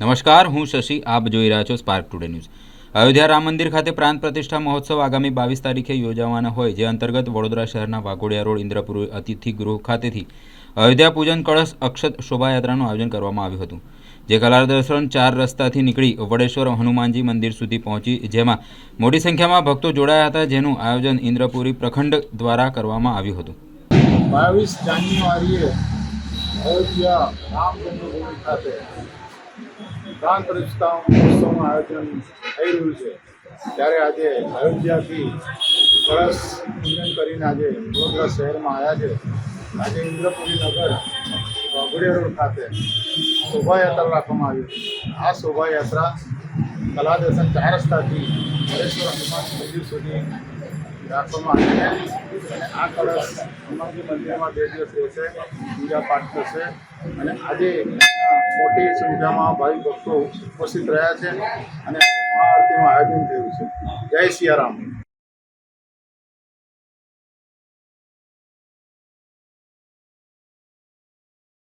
નમસ્કાર, હું શશી, આપ જોઈ રહ્યા છો spark today news Ayodhya Ram મંદિર ખાતે પ્રાંત પ્રતિષ્ઠા મહોત્સવ આગામી બાવીસ તારીખે યોજાવાના હોય, જે અંતર્ગત વડોદરા શહેરના વાઘોડિયા રોડ, ઇન્દ્રપુર અતિથિ ગૃહ ખાતેથી અયોધ્યા પૂજન કળશ અક્ષત શોભાયાત્રાનું આયોજન કરવામાં આવ્યું હતું, જે કલાર દર્શન ચાર રસ્તાથી નીકળી વડેશ્વર હનુમાનજી મંદિર સુધી પહોંચી, જેમાં મોટી સંખ્યામાં ભક્તો જોડાયા હતા, જેનું આયોજન ઇન્દ્રપુરી પ્રખંડ દ્વારા કરવામાં આવ્યું હતું. બાવીસ જાન્યુઆરીએ અયોધ્યા રામ જન્મભૂમિ ખાતે આયોજન થઈ છે. ત્યારે આજે અયોધ્યાથી સરસ પૂજન કરીને આજે વડોદરા શહેરમાં આવ્યા છે. આજે ઇન્દ્રપુરી નગર વાઘોડિયા રોડ ખાતે શોભાયાત્રા રાખવામાં આવી છે આ શોભાયાત્રા કલાદર્શન ચાર રસ્તાથી હરેશ્વર હનુમાન મંદિર સુધી રાખવામાં આવી અને આ કળશ હનુમાનજી મંદિરમાં બે દિવસ રહેશે, પૂજા પાઠ થશે. અને આજે મોટી સંખ્યામાં ભાવિ ભક્તો ઉપસ્થિત રહ્યા છે અને મહાઆરતીનું આયોજન થયું છે. જય સિયારામ.